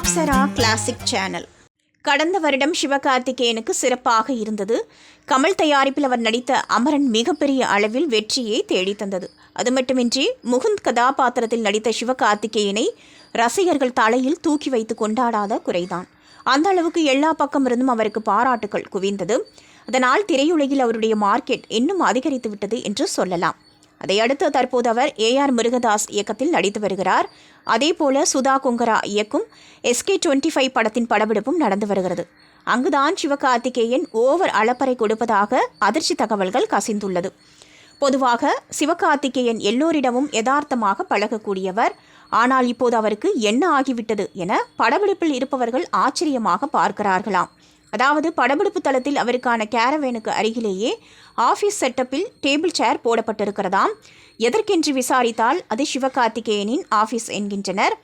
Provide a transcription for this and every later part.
Apsara classic channel. கடந்த வருடம் சிவகார்த்திகேயனுக்கு சிறப்பாக இருந்தது. கமல் தயாரிப்பில் அவர் நடித்த அமரன் மிகப்பெரிய அளவில் வெற்றியை தேடித் தந்தது. அது மட்டுமின்றி முகுந்த் கதாபாத்திரத்தில் நடித்த சிவகார்த்திகேயனை ரசிகர்கள் தலையில் தூக்கி வைத்து கொண்டாடாத குறைதான். அந்த அளவுக்கு எல்லா பக்கம் இருந்தும் அவருக்கு பாராட்டுகள் குவிந்தது. அதனால் திரையுலகில் அவருடைய மார்க்கெட் இன்னும் அதிகரித்து விட்டது என்று சொல்லலாம். அதையடுத்து தற்போது அவர் ஏஆர் முருகதாஸ் இயக்கத்தில் நடித்து வருகிறார். அதேபோல சுதா குங்கரா இயக்கும் எஸ்கே டுவெண்ட்டி ஃபைவ் படத்தின் படப்பிடிப்பும் நடந்து வருகிறது. அங்குதான் சிவகார்த்திகேயன் ஓவர் அளப்பறை கொடுப்பதாக அதிர்ச்சி தகவல்கள் கசிந்துள்ளது. பொதுவாக சிவகார்த்திகேயன் எல்லோரிடமும் யதார்த்தமாக பழகக்கூடியவர் ஆனால் இப்போது அவருக்கு என்ன ஆகிவிட்டது என படப்பிடிப்பில் இருப்பவர்கள் ஆச்சரியமாக பார்க்கிறார்களாம். அதாவது படப்பிடிப்பு தளத்தில் அவருக்கான கேரவேனுக்கு அருகிலேயே ஆஃபீஸ் செட்டப்பில் டேபிள் சேர் போடப்பட்டிருக்கிறதாம். எதற்கென்று விசாரித்தால் அது சிவகார்த்திகேயனின் ஆஃபீஸ் என்கின்றனர்.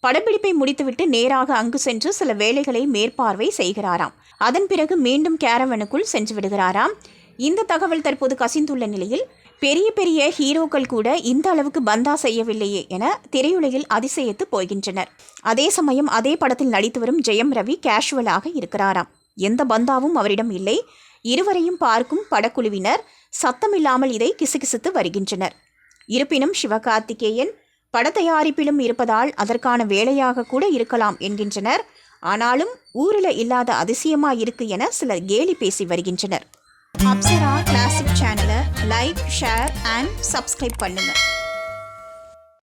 படப்பிடிப்பை முடித்துவிட்டு நேராக அங்கு சென்று சில வேலைகளை மேற்பார்வை செய்கிறாராம். அதன் பிறகு மீண்டும் கேரவனுக்குள் சென்று விடுகிறாராம். இந்த தகவல் தற்போது கசிந்துள்ள நிலையில் பெரிய பெரிய ஹீரோக்கள் கூட இந்த அளவுக்கு பந்தா செய்யவில்லையே என திரையுலகில் அதிசயத்து போகின்றனர். அதே சமயம் அதே படத்தில் நடித்து வரும் ஜெயம் ரவி கேஷுவலாக இருக்கிறாராம். எந்த பந்தாவும் அவரிடம் இல்லை. இருவரையும் பார்க்கும் படக்குழுவினர் சத்தமில்லாமல் இதை கிசுகிசுத்து வருகின்றனர். இருப்பினும் சிவகார்த்திகேயன் பட தயாரிப்பிலும் இருப்பதால் அதற்கான வேலையாக கூட இருக்கலாம் என்கின்றனர். ஆனாலும் ஊரில் இல்லாத அதிசயமா இருக்கு என சிலர் கேலி பேசி வருகின்றனர். அப்சரா கிளாசிக் சேனலை லைக் ஷேர் அண்ட் சப்ஸ்கிரைப் பண்ணுங்கள்